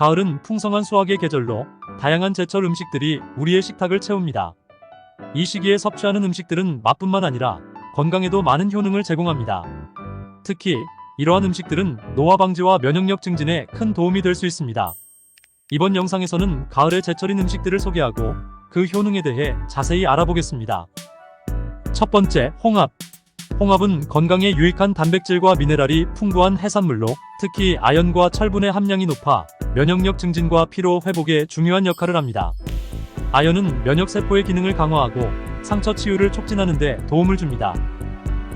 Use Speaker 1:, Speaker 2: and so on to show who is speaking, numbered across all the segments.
Speaker 1: 가을은 풍성한 수확의 계절로 다양한 제철 음식들이 우리의 식탁을 채웁니다. 이 시기에 섭취하는 음식들은 맛뿐만 아니라 건강에도 많은 효능을 제공합니다. 특히 이러한 음식들은 노화 방지와 면역력 증진에 큰 도움이 될 수 있습니다. 이번 영상에서는 가을의 제철인 음식들을 소개하고 그 효능에 대해 자세히 알아보겠습니다. 첫 번째, 홍합. 홍합은 건강에 유익한 단백질과 미네랄이 풍부한 해산물로 특히 아연과 철분의 함량이 높아 면역력 증진과 피로 회복에 중요한 역할을 합니다. 아연은 면역세포의 기능을 강화하고 상처 치유를 촉진하는 데 도움을 줍니다.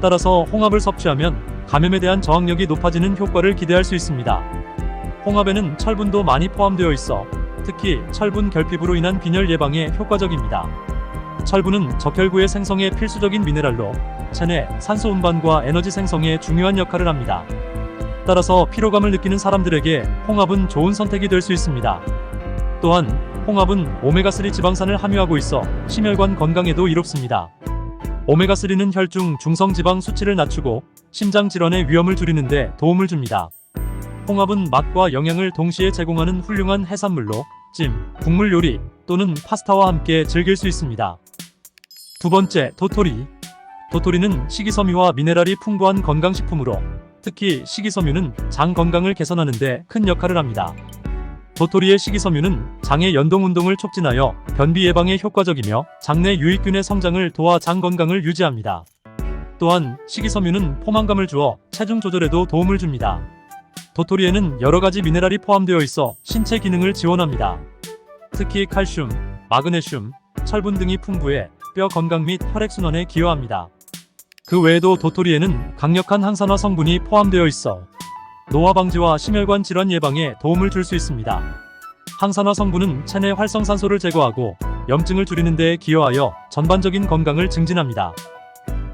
Speaker 1: 따라서 홍합을 섭취하면 감염에 대한 저항력이 높아지는 효과를 기대할 수 있습니다. 홍합에는 철분도 많이 포함되어 있어 특히 철분 결핍으로 인한 빈혈 예방에 효과적입니다. 철분은 적혈구의 생성에 필수적인 미네랄로 체내 산소 운반과 에너지 생성에 중요한 역할을 합니다. 따라서 피로감을 느끼는 사람들에게 홍합은 좋은 선택이 될 수 있습니다. 또한 홍합은 오메가3 지방산을 함유하고 있어 심혈관 건강에도 이롭습니다. 오메가3는 혈중 중성 지방 수치를 낮추고 심장 질환의 위험을 줄이는데 도움을 줍니다. 홍합은 맛과 영양을 동시에 제공하는 훌륭한 해산물로 찜, 국물 요리 또는 파스타와 함께 즐길 수 있습니다. 두 번째, 도토리. 도토리는 식이섬유와 미네랄이 풍부한 건강식품으로 특히 식이섬유는 장 건강을 개선하는 데 큰 역할을 합니다. 도토리의 식이섬유는 장의 연동 운동을 촉진하여 변비 예방에 효과적이며 장내 유익균의 성장을 도와 장 건강을 유지합니다. 또한 식이섬유는 포만감을 주어 체중 조절에도 도움을 줍니다. 도토리에는 여러 가지 미네랄이 포함되어 있어 신체 기능을 지원합니다. 특히 칼슘, 마그네슘, 철분 등이 풍부해 뼈 건강 및 혈액순환에 기여합니다. 그 외에도 도토리에는 강력한 항산화 성분이 포함되어 있어 노화 방지와 심혈관 질환 예방에 도움을 줄 수 있습니다. 항산화 성분은 체내 활성산소를 제거하고 염증을 줄이는 데 기여하여 전반적인 건강을 증진합니다.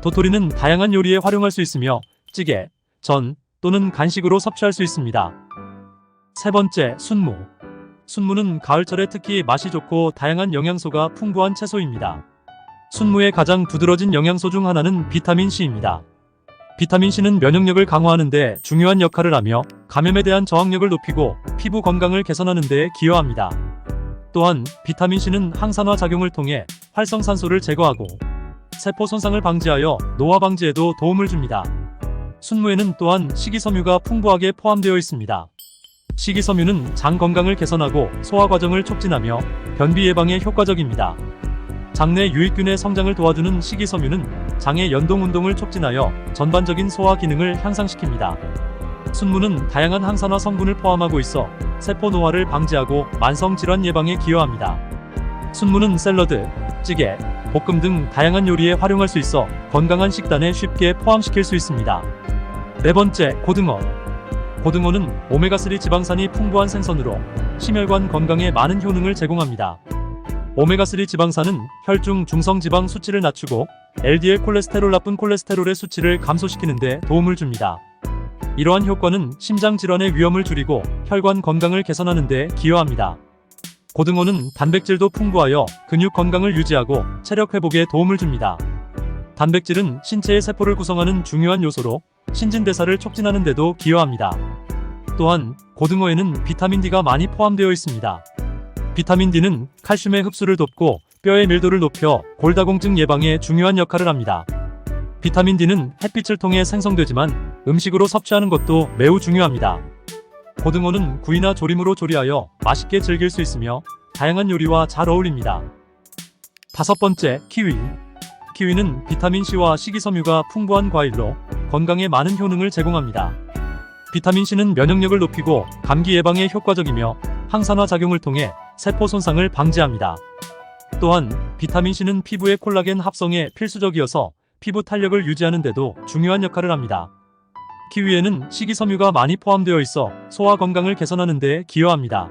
Speaker 1: 도토리는 다양한 요리에 활용할 수 있으며 찌개, 전 또는 간식으로 섭취할 수 있습니다. 세 번째, 순무. 순무는 가을철에 특히 맛이 좋고 다양한 영양소가 풍부한 채소입니다. 순무의 가장 두드러진 영양소 중 하나는 비타민 C입니다. 비타민 C는 면역력을 강화하는 데 중요한 역할을 하며 감염에 대한 저항력을 높이고 피부 건강을 개선하는 데 기여합니다. 또한 비타민 C는 항산화 작용을 통해 활성산소를 제거하고 세포 손상을 방지하여 노화 방지에도 도움을 줍니다. 순무에는 또한 식이섬유가 풍부하게 포함되어 있습니다. 식이섬유는 장 건강을 개선하고 소화 과정을 촉진하며 변비 예방에 효과적입니다. 장내 유익균의 성장을 도와주는 식이섬유는 장의 연동 운동을 촉진하여 전반적인 소화 기능을 향상시킵니다. 순무는 다양한 항산화 성분을 포함하고 있어 세포 노화를 방지하고 만성 질환 예방에 기여합니다. 순무는 샐러드, 찌개, 볶음 등 다양한 요리에 활용할 수 있어 건강한 식단에 쉽게 포함시킬 수 있습니다. 네 번째, 고등어. 고등어는 오메가3 지방산이 풍부한 생선으로 심혈관 건강에 많은 효능을 제공합니다. 오메가3 지방산은 혈중 중성 지방 수치를 낮추고 LDL 콜레스테롤 나쁜 콜레스테롤의 수치를 감소시키는 데 도움을 줍니다. 이러한 효과는 심장 질환의 위험을 줄이고 혈관 건강을 개선하는 데 기여합니다. 고등어는 단백질도 풍부하여 근육 건강을 유지하고 체력 회복에 도움을 줍니다. 단백질은 신체의 세포를 구성하는 중요한 요소로 신진대사를 촉진하는 데도 기여합니다. 또한 고등어에는 비타민 D가 많이 포함되어 있습니다. 비타민 D는 칼슘의 흡수를 돕고 뼈의 밀도를 높여 골다공증 예방에 중요한 역할을 합니다. 비타민 D는 햇빛을 통해 생성되지만 음식으로 섭취하는 것도 매우 중요합니다. 고등어는 구이나 조림으로 조리하여 맛있게 즐길 수 있으며 다양한 요리와 잘 어울립니다. 다섯 번째, 키위. 키위는 비타민C와 식이섬유가 풍부한 과일로 건강에 많은 효능을 제공합니다. 비타민C는 면역력을 높이고 감기 예방에 효과적이며 항산화 작용을 통해 세포 손상을 방지합니다. 또한 비타민C는 피부의 콜라겐 합성에 필수적이어서 피부 탄력을 유지하는 데도 중요한 역할을 합니다. 키위에는 식이섬유가 많이 포함되어 있어 소화 건강을 개선하는 데 기여합니다.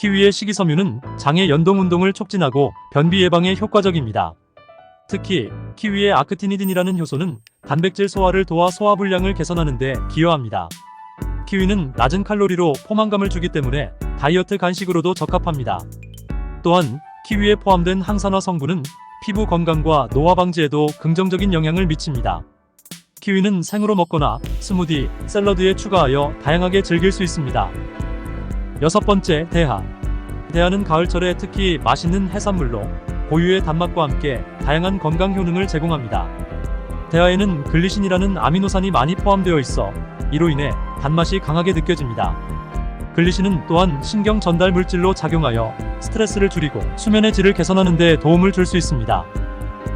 Speaker 1: 키위의 식이섬유는 장의 연동 운동을 촉진하고 변비 예방에 효과적입니다. 특히 키위의 아크티니딘이라는 효소는 단백질 소화를 도와 소화 불량을 개선하는 데 기여합니다. 키위는 낮은 칼로리로 포만감을 주기 때문에 다이어트 간식으로도 적합합니다. 또한 키위에 포함된 항산화 성분은 피부 건강과 노화 방지에도 긍정적인 영향을 미칩니다. 키위는 생으로 먹거나 스무디, 샐러드에 추가하여 다양하게 즐길 수 있습니다. 여섯 번째, 대하. 대하는 가을철에 특히 맛있는 해산물로 고유의 단맛과 함께 다양한 건강 효능을 제공합니다. 대하에는 글리신이라는 아미노산이 많이 포함되어 있어 이로 인해 단맛이 강하게 느껴집니다. 글리신은 또한 신경 전달 물질로 작용하여 스트레스를 줄이고 수면의 질을 개선하는 데 도움을 줄 수 있습니다.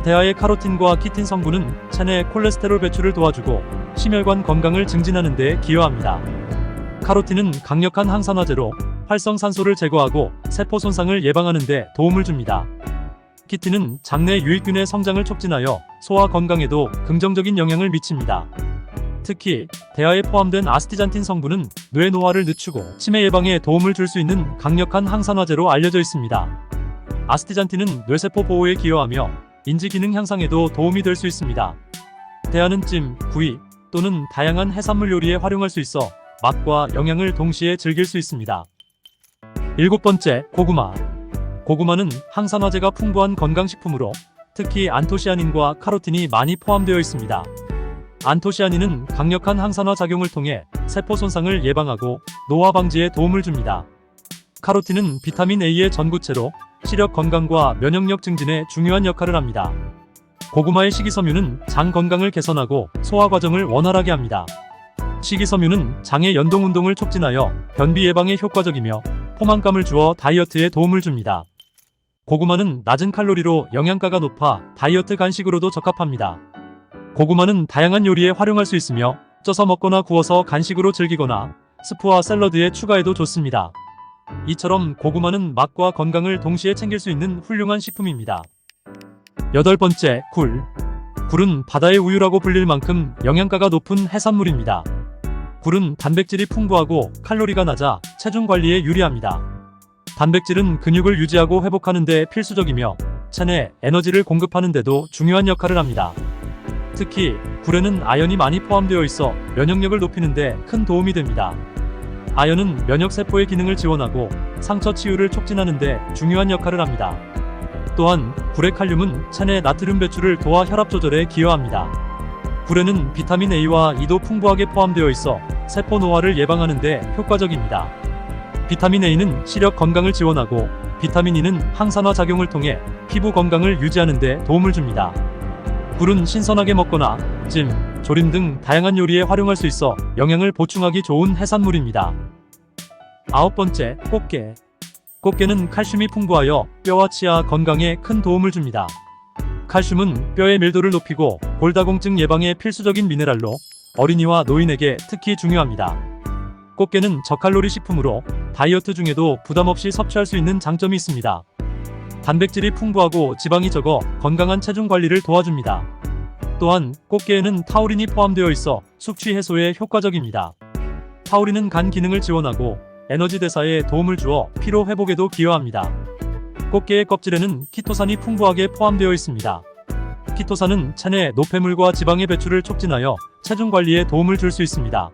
Speaker 1: 대하의 카로틴과 키틴 성분은 체내 콜레스테롤 배출을 도와주고 심혈관 건강을 증진하는 데 기여합니다. 카로틴은 강력한 항산화제로 활성산소를 제거하고 세포 손상을 예방하는 데 도움을 줍니다. 키틴은 장내 유익균의 성장을 촉진하여 소화 건강에도 긍정적인 영향을 미칩니다. 특히 대하에 포함된 아스티잔틴 성분은 뇌 노화를 늦추고 치매 예방에 도움을 줄 수 있는 강력한 항산화제로 알려져 있습니다. 아스티잔틴은 뇌세포 보호에 기여하며 인지 기능 향상에도 도움이 될 수 있습니다. 대하는 찜, 구이 또는 다양한 해산물 요리에 활용할 수 있어 맛과 영양을 동시에 즐길 수 있습니다. 일곱 번째, 고구마. 고구마는 항산화제가 풍부한 건강식품으로 특히 안토시아닌과 카로틴이 많이 포함되어 있습니다. 안토시아닌은 강력한 항산화 작용을 통해 세포 손상을 예방하고 노화 방지에 도움을 줍니다. 카로틴은 비타민 A의 전구체로 시력 건강과 면역력 증진에 중요한 역할을 합니다. 고구마의 식이섬유는 장 건강을 개선하고 소화 과정을 원활하게 합니다. 식이섬유는 장의 연동 운동을 촉진하여 변비 예방에 효과적이며 포만감을 주어 다이어트에 도움을 줍니다. 고구마는 낮은 칼로리로 영양가가 높아 다이어트 간식으로도 적합합니다. 고구마는 다양한 요리에 활용할 수 있으며 쪄서 먹거나 구워서 간식으로 즐기거나 스프와 샐러드에 추가해도 좋습니다. 이처럼 고구마는 맛과 건강을 동시에 챙길 수 있는 훌륭한 식품입니다. 여덟 번째, 굴. 굴은 바다의 우유라고 불릴 만큼 영양가가 높은 해산물입니다. 굴은 단백질이 풍부하고 칼로리가 낮아 체중 관리에 유리합니다. 단백질은 근육을 유지하고 회복하는 데 필수적이며 체내 에너지를 공급하는 데도 중요한 역할을 합니다. 특히 굴에는 아연이 많이 포함되어 있어 면역력을 높이는 데 큰 도움이 됩니다. 아연은 면역 세포의 기능을 지원하고 상처 치유를 촉진하는 데 중요한 역할을 합니다. 또한 굴의 칼륨은 체내 나트륨 배출을 도와 혈압 조절에 기여합니다. 굴에는 비타민 A와 E도 풍부하게 포함되어 있어 세포 노화를 예방하는 데 효과적입니다. 비타민 A는 시력 건강을 지원하고 비타민 E는 항산화 작용을 통해 피부 건강을 유지하는 데 도움을 줍니다. 굴은 신선하게 먹거나 찜, 조림 등 다양한 요리에 활용할 수 있어 영양을 보충하기 좋은 해산물입니다. 아홉 번째, 꽃게. 꽃게는 칼슘이 풍부하여 뼈와 치아 건강에 큰 도움을 줍니다. 칼슘은 뼈의 밀도를 높이고 골다공증 예방에 필수적인 미네랄로 어린이와 노인에게 특히 중요합니다. 꽃게는 저칼로리 식품으로 다이어트 중에도 부담 없이 섭취할 수 있는 장점이 있습니다. 단백질이 풍부하고 지방이 적어 건강한 체중 관리를 도와줍니다. 또한 꽃게에는 타우린이 포함되어 있어 숙취 해소에 효과적입니다. 타우린은 간 기능을 지원하고 에너지 대사에 도움을 주어 피로 회복에도 기여합니다. 꽃게의 껍질에는 키토산이 풍부하게 포함되어 있습니다. 키토산은 체내 노폐물과 지방의 배출을 촉진하여 체중 관리에 도움을 줄 수 있습니다.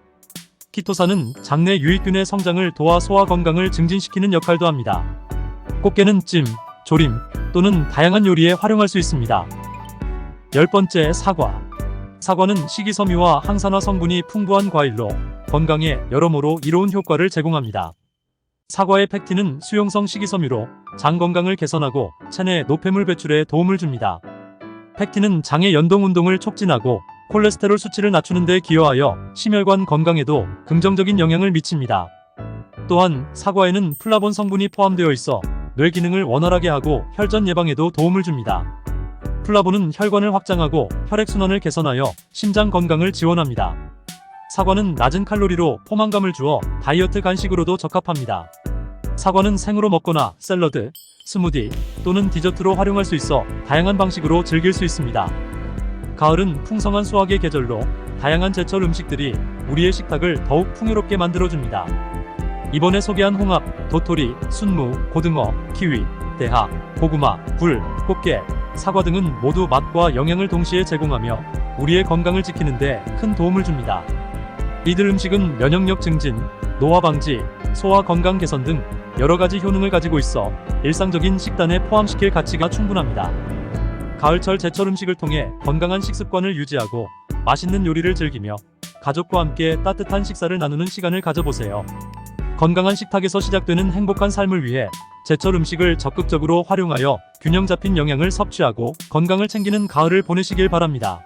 Speaker 1: 키토산은 장내 유익균의 성장을 도와 소화 건강을 증진시키는 역할도 합니다. 꽃게는 찜, 조림 또는 다양한 요리에 활용할 수 있습니다. 열 번째 사과. 사과는 식이섬유와 항산화 성분이 풍부한 과일로 건강에 여러모로 이로운 효과를 제공합니다. 사과의 팩틴은 수용성 식이섬유로 장 건강을 개선하고 체내 노폐물 배출에 도움을 줍니다. 팩틴은 장의 연동 운동을 촉진하고 콜레스테롤 수치를 낮추는 데 기여하여 심혈관 건강에도 긍정적인 영향을 미칩니다. 또한 사과에는 플라본 성분이 포함되어 있어 뇌 기능을 원활하게 하고 혈전 예방에도 도움을 줍니다. 플라본은 혈관을 확장하고 혈액순환을 개선하여 심장 건강을 지원합니다. 사과는 낮은 칼로리로 포만감을 주어 다이어트 간식으로도 적합합니다. 사과는 생으로 먹거나 샐러드, 스무디 또는 디저트로 활용할 수 있어 다양한 방식으로 즐길 수 있습니다. 가을은 풍성한 수확의 계절로 다양한 제철 음식들이 우리의 식탁을 더욱 풍요롭게 만들어줍니다. 이번에 소개한 홍합, 도토리, 순무, 고등어, 키위, 대하, 고구마, 굴, 꽃게, 사과 등은 모두 맛과 영양을 동시에 제공하며 우리의 건강을 지키는데 큰 도움을 줍니다. 이들 음식은 면역력 증진, 노화 방지, 소화 건강 개선 등 여러 가지 효능을 가지고 있어 일상적인 식단에 포함시킬 가치가 충분합니다. 가을철 제철 음식을 통해 건강한 식습관을 유지하고 맛있는 요리를 즐기며 가족과 함께 따뜻한 식사를 나누는 시간을 가져보세요. 건강한 식탁에서 시작되는 행복한 삶을 위해 제철 음식을 적극적으로 활용하여 균형 잡힌 영양을 섭취하고 건강을 챙기는 가을을 보내시길 바랍니다.